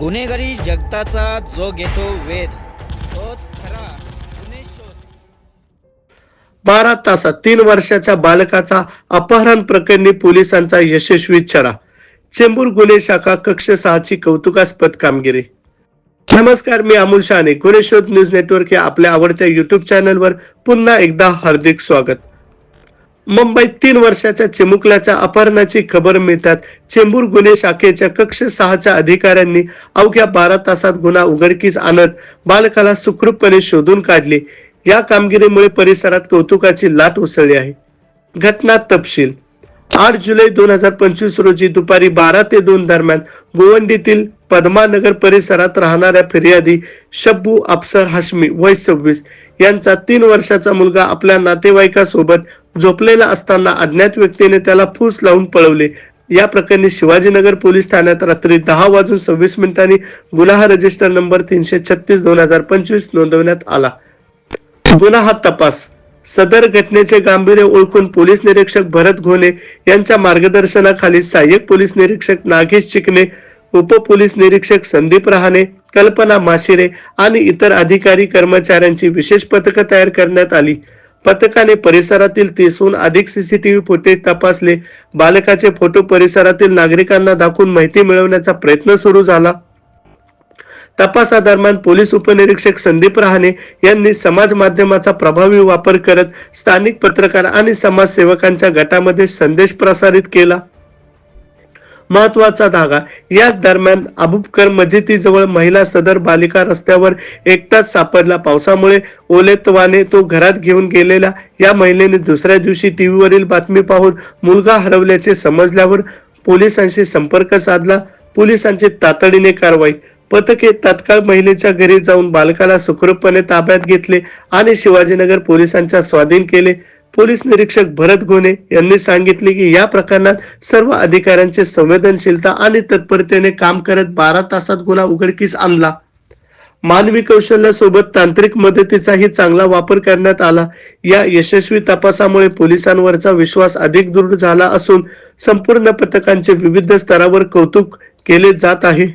गुन्हेगारी जगताचा जो घेतो वेध तोच खरा गुन्हे शोध. बारा तासात तीन वर्षाच्या बालकाचा अपहरण प्रकरणी पोलिसांचा यशस्वी छडा चेंबूर गुन्हे शाखा कक्ष सहाची कौतुकास्पद कामगिरी. नमस्कार मी अमोल शहाणे. गुन्हे शोध न्यूज नेटवर्क या आपल्या आवडत्या युट्यूब चॅनलवर पुन्हा एकदा हार्दिक स्वागत. मुंबईत तीन वर्षाच्या चिमुकल्याच्या अपहरणाची खबर मिळतात चेंबूर गुन्हे शाखेच्या कक्ष सहाच्या अधिकाऱ्यांनी अवघ्या बारा तासात गुन्हा उघडकीस आणत बालकाला सुखरूपपणे शोधून काढले. या कामगिरीमुळे परिसरात कौतुकाची लाट उसळली आहे. घटना तपशील. आठ जुलै दोन हजार पंचवीस रोजी दुपारी बारा ते दोन दरम्यान गोवंडीतील पद्मानगर परिसरात राहणाऱ्या फिर्यादी शब्बू अफसर हाशमी वय सव्वीस यांचा तीन वर्षाचा मुलगा आपल्या नातेवाईकासोबत झोपलेला असताना अज्ञात व्यक्तीने त्याला फूस लावून पळवले. या प्रकरणी शिवाजीनगर पोलीस ठाण्यात रात्री दहा वाजून सव्वीस मिनिटांनी गुन्हा रजिस्टर नंबर तीनशे छत्तीस दोन हजार पंचवीस नोंदवण्यात आला. गुन्हा हा तपास. सदर घटनेचे गांभीर्य ओळखून पोलीस निरीक्षक भरत घोणे यांच्या मार्गदर्शनाखाली सहाय्यक पोलीस निरीक्षक नागेश चिकणे उप पोलीस निरीक्षक संदीप रहाणे कल्पना माशिरे आणि इतर अधिकारी कर्मचाऱ्यांची विशेष पथकं तयार करण्यात आली. पथकाने परिसरातील तीसहून अधिक सीसीटीव्ही फुटेज तपासले. बालकाचे फोटो परिसरातील नागरिकांना दाखवून माहिती मिळवण्याचा प्रयत्न सुरू झाला. तपासादरम्यान पोलीस उपनिरीक्षक संदीप रहाणे यांनी समाज माध्यमाचा प्रभावी वापर करत स्थानिक पत्रकार आणि समाजसेवकांच्या गटामध्ये संदेश प्रसारित केला. महत्त्वाचा धागा. याच दरम्यान अबुबकर मजिदीजवळ महिला सदर बालिका रस्त्यावर एकटाच सापडला. पावसामुळे ओलेतवाने तो घरात घेऊन गेलेला. या महिलेने दुसऱ्या दिवशी टीव्हीवरील बातमी पाहून मुलगा हरवल्याचे समजल्यावर पोलिसांशी संपर्क साधला. पोलिसांची तातडीने कारवाई. पथके तात्काळ महिलेच्या घरी जाऊन बालकाला सुखरूपपणे ताब्यात घेतले आणि शिवाजीनगर पोलिसांच्या स्वाधीन केले. पोलीस निरीक्षक भरत गोने यांनी सांगितले की या प्रकरणात सर्व अधिकाऱ्यांची संवेदनशीलता आणि तत्परतेने काम करत बारा तासात गुन्हा उघडकीस आणला. मानवी कौशल्यासोबत तांत्रिक मदतीचाही चांगला वापर करण्यात आला. या यशस्वी तपासामुळे पोलिसांवरचा विश्वास अधिक दृढ झाला असून संपूर्ण पथकांचे विविध स्तरावर कौतुक केले जात आहे.